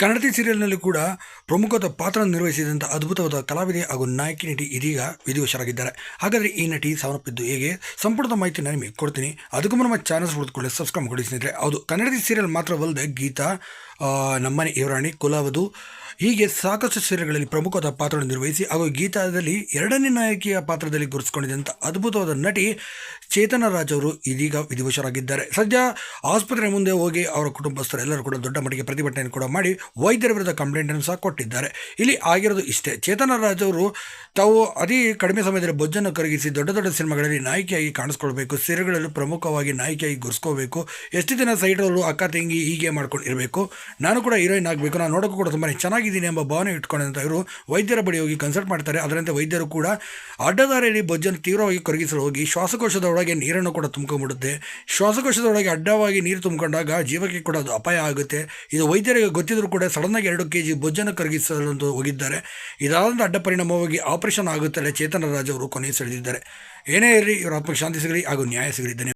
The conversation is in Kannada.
ಕನ್ನಡತಿ ಸೀರಿಯಲ್ನಲ್ಲಿ ಕೂಡ ಪ್ರಮುಖವಾದ ಪಾತ್ರ ನಿರ್ವಹಿಸಿದಂಥ ಅದ್ಭುತವಾದ ಕಲಾವಿದೆ ಹಾಗೂ ನಾಯಕಿ ನಟಿ ಇದೀಗ ವಿಧಿವಶರಾಗಿದ್ದಾರೆ ಹಾಗಾದರೆ ಈ ನಟಿ ಸಾವನಪ್ಪಿದ್ದು ಹೇಗೆ? ಸಂಪೂರ್ಣ ಮಾಹಿತಿ ನಿಮಗೆ ಕೊಡ್ತೀನಿ. ಅದಕ್ಕೂ ನಮ್ಮ ಚಾನಲ್ಸ್ ಹುಡುಕೊಳ್ಳಿ ಸಬ್ಸ್ಕ್ರೈಬ್ ಸ್ನೇಹಿತರೆ. ಹೌದು, ಕನ್ನಡತಿ ಸೀರಿಯಲ್ ಮಾತ್ರವಲ್ಲದೆ ಗೀತಾ ನಮ್ಮನೆ ಇವರಾಣಿ, ಕುಲಾವಧು ಹೀಗೆ ಸಾಕಷ್ಟು ಸೀರೆಗಳಲ್ಲಿ ಪ್ರಮುಖವಾದ ಪಾತ್ರವನ್ನು ನಿರ್ವಹಿಸಿ ಹಾಗೂ ಗೀತಾದಲ್ಲಿ ಎರಡನೇ ನಾಯಕಿಯ ಪಾತ್ರದಲ್ಲಿ ಗುರುತಿಸಿಕೊಂಡಿದ್ದಂಥ ಅದ್ಭುತವಾದ ನಟಿ ಚೇತನ ರಾಜ್ ಅವರು ಇದೀಗ ವಿಧಿವಶರಾಗಿದ್ದಾರೆ. ಸದ್ಯ ಆಸ್ಪತ್ರೆ ಮುಂದೆ ಹೋಗಿ ಅವರ ಕುಟುಂಬಸ್ಥರು ಎಲ್ಲರೂ ಕೂಡ ದೊಡ್ಡ ಮಟ್ಟಿಗೆ ಪ್ರತಿಭಟನೆಯನ್ನು ಕೂಡ ಮಾಡಿ ವೈದ್ಯರ ವಿರುದ್ಧ ಕಂಪ್ಲೇಂಟನ್ನು ಸಹ ಕೊಟ್ಟಿದ್ದಾರೆ. ಇಲ್ಲಿ ಆಗಿರೋದು ಇಷ್ಟೇ. ಚೇತನ ರಾಜ್ ಅವರು ತಾವು ಅತಿ ಕಡಿಮೆ ಸಮಯದಲ್ಲಿ ಬೊಜ್ಜನ್ನು ಕರಗಿಸಿ ದೊಡ್ಡ ದೊಡ್ಡ ಸಿನಿಮಾಗಳಲ್ಲಿ ನಾಯಕಿಯಾಗಿ ಕಾಣಿಸ್ಕೊಳ್ಬೇಕು, ಸೀರೆಗಳಲ್ಲಿ ಪ್ರಮುಖವಾಗಿ ನಾಯಕಿಯಾಗಿ ಗುರ್ಸ್ಕೋಬೇಕು ಎಷ್ಟು ದಿನ ಸೈಡಲ್ಲೂ ಅಕ್ಕ ತಂಗಿ ಹೀಗೆ ಮಾಡ್ಕೊಂಡು ಇರಬೇಕು ನಾನು ಕೂಡ ಹೀರೋಯಿನ್ ಆಗಬೇಕು, ನಾನು ನೋಡೋಕ್ಕೂ ಕೂಡ ತುಂಬಾ ಚೆನ್ನಾಗಿದ್ದೀನಿ ಎಂಬ ಭಾವನೆ ಇಟ್ಕೊಂಡಂತ ಇವರು ವೈದ್ಯರ ಬಳಿ ಹೋಗಿ ಕನ್ಸಲ್ಟ್ ಮಾಡ್ತಾರೆ. ಅದರಂತೆ ವೈದ್ಯರು ಕೂಡ ಅಡ್ಡದಾರಿಯಲ್ಲಿ ಬೊಜ್ಜನ್ನು ತೀವ್ರವಾಗಿ ಕರಗಿಸಲು ಹೋಗಿ ಶ್ವಾಸಕೋಶದ ಒಳಗೆ ನೀರನ್ನು ಕೂಡ ತುಂಬಿಕೊಂಡ್ಬಿಡುತ್ತೆ. ಶ್ವಾಸಕೋಶದ ಒಳಗೆ ಅಡ್ಡವಾಗಿ ನೀರು ತುಂಬಿಕೊಂಡಾಗ ಜೀವಕ್ಕೆ ಕೂಡ ಅದು ಅಪಾಯ ಆಗುತ್ತೆ. ಇದು ವೈದ್ಯರಿಗೆ ಗೊತ್ತಿದ್ರು ಕೂಡ ಸಡನ್ನಾಗಿ ಎರಡು ಕೆ ಜಿ ಬೊಜ್ಜನ್ನು ಕರಗಿಸಲು ಹೋಗಿದ್ದಾರೆ. ಇದಾದಂಥ ಅಡ್ಡ ಪರಿಣಾಮವಾಗಿ ಆಪರೇಷನ್ ಆಗುತ್ತಲೇ ಚೇತನ ರಾಜ್ ಅವರು ಕೊನೆಗೆ ಸೆಳೆದಿದ್ದಾರೆ. ಏನೇ ಇರಲಿ, ಇವರ ಆತ್ಮಕ್ಕೆ ಶಾಂತಿ ಸಿಗಲಿ ಹಾಗೂ ನ್ಯಾಯ ಸಿಗಲಿ. ಧನ್ಯವಾದ.